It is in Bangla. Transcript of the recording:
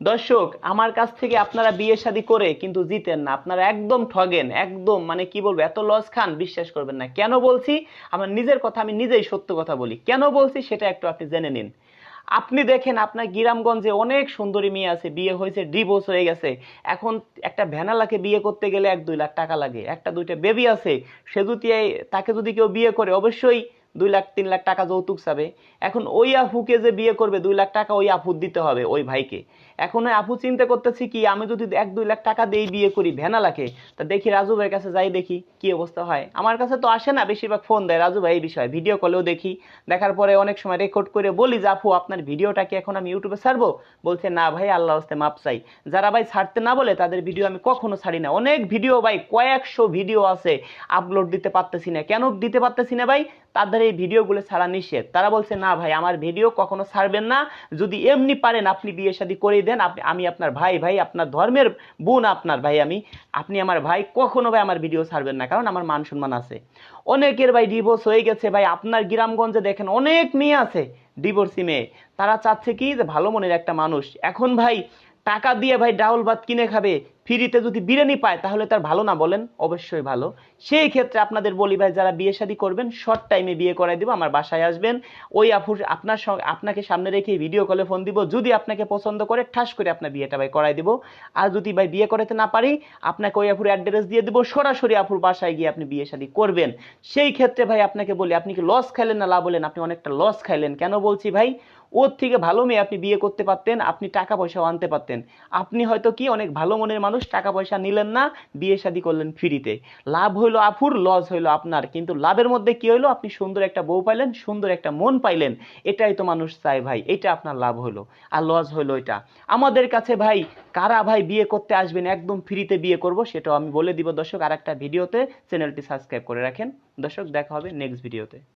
দর্শক, আমার কাছ থেকে আপনারা বিয়ে শাদী করে কিন্তু জিতেন না। আপনারা একদম ঠগেন, একদম মানে কি বলব, এত লস খান, বিশ্বাস করবেন না। কেন বলছি? আমার নিজের কথা, আমি নিজেই সত্য কথা বলি। কেন বলছি? সেটা একটু আপনি জেনে নিন। আপনি দেখেন, আপনার গ্রামগঞ্জে অনেক সুন্দরী মেয়ে আছে, বিয়ে হয়েছে ডিভোর্স হয়ে গেছে। এখন একটা ভ্যানালাকে বিয়ে করতে গেলে এক দুই লাখ টাকা লাগে। একটা দুইটা বেবি আছে, সে যদি তাকে যদি কেউ বিয়ে করে, অবশ্যই দুই লাখ, তিন লাখ টাকা যৌতুক চাবে। এখন ওই আফুকে যে বিয়ে করবে, দুই লাখ টাকা ওই আফুর দিতে হবে ওই ভাইকে। এখন ওই আপু চিন্তা করতেছি কি, আমি যদি এক, দুই লাখ টাকা দিয়ে বিয়ে করি ভ্যানালাকে তা দেখি রাজু ভাইয়ের কাছে যাই দেখি কি অবস্থা হয়। আমার কাছে তো আসে না, বেশিরভাগ ফোন দেয় রাজু ভাই এই বিষয়ে, ভিডিও কলেও দেখি। দেখার পরে অনেক সময় রেকর্ড করে বলি যে আপু আপনার ভিডিওটা কি এখন আমি ইউটিউবে ছাড়বো? বলছে, না ভাই, আল্লাহ হস্তে মাপ চাই। যারা ভাই ছাড়তে না বলে তাদের ভিডিও আমি কখনো ছাড়ি না। অনেক ভিডিও ভাই, কয়েকশো ভিডিও আছে আপলোড দিতে পারতেছি না। কেন দিতে পারতেছি না ভাই? তাদের এই ভিডিওগুলো ছাড়া নিষেধ। তারা বলছে, না ভাই, আমার ভিডিও কখনো ছাড়বেন না। যদি এমনি পারেন, আপনি বিয়ে শাদী করে দেন। আমি আপনার ভাই ভাই, আপনার ধর্মের বোন, আপনার ভাই, আমি, আপনি আমার ভাই, কখনো ভাই আমার ভিডিও ছাড়বেন না, কারণ আমার মান সম্মান আছে। অনেকের ভাই ডিভোর্স হয়ে গেছে, ভাই, আপনার গ্রামগঞ্জে দেখেন অনেক মেয়ে আছে ডিভোর্সি মেয়ে। তারা চাচ্ছে কি যে ভালো মনের একটা মানুষ। এখন ভাই, টাকা দিয়ে ভাই ডাউল ভাত কিনে খাবে ফ্রিতে যদি বিরিয়ানি পায়, তাহলে তার ভালো না বলেন? অবশ্যই ভালো। সেই ক্ষেত্রে আপনাদের বলি ভাই, যারা বিয়ে শাদী করবেন শর্ট টাইমে বিয়ে করাই দিব, আমার বাসায় আসবেন। ওই আপুর আপনার সঙ্গে, আপনাকে সামনে রেখে ভিডিও কলে ফোন দিব, যদি আপনাকে পছন্দ করে, ঠাস করে আপনার বিয়েটা ভাই করাই দিব। আর যদি ভাই বিয়ে করাতে না পারি, আপনাকে ওই আপুর অ্যাড্রেস দিয়ে দিব, সরাসরি আপুর বাসায় গিয়ে আপনি বিয়ে শাদী করবেন। সেই ক্ষেত্রে ভাই, আপনাকে বলি, আপনি কি লস খাইলেন না লাভ হলেন? আপনি অনেকটা লস খাইলেন। কেন বলছি ভাই? ওর থেকে ভালো মেয়ে আপনি বিয়ে করতে পারতেন, আপনি টাকা পয়সাও আনতে পারতেন। আপনি হয়তো কি অনেক ভালো মনের মানুষ টাকা পয়সা নিলেন না বিয়ে শাদী করলেন ফ্রিতে। লাভ হইল আফুর, লস হইল আপনার। কিন্তু লাভের মধ্যে কি হইল? আপনি সুন্দর একটা বউ পাইলেন, সুন্দর একটা মন পাইলেন। এটাই তো মানুষ চায় ভাই, এটা আপনার লাভ হলো আর লস হইল এটা। আমাদের কাছে ভাই, কারা ভাই বিয়ে করতে আসবেন, একদম ফ্রিতে বিয়ে করব, সেটাও আমি বলে দিব দর্শক। আর একটা ভিডিওতে চ্যানেলটি সাবস্ক্রাইব করে রাখেন। দর্শক, দেখা হবে নেক্সট ভিডিওতে।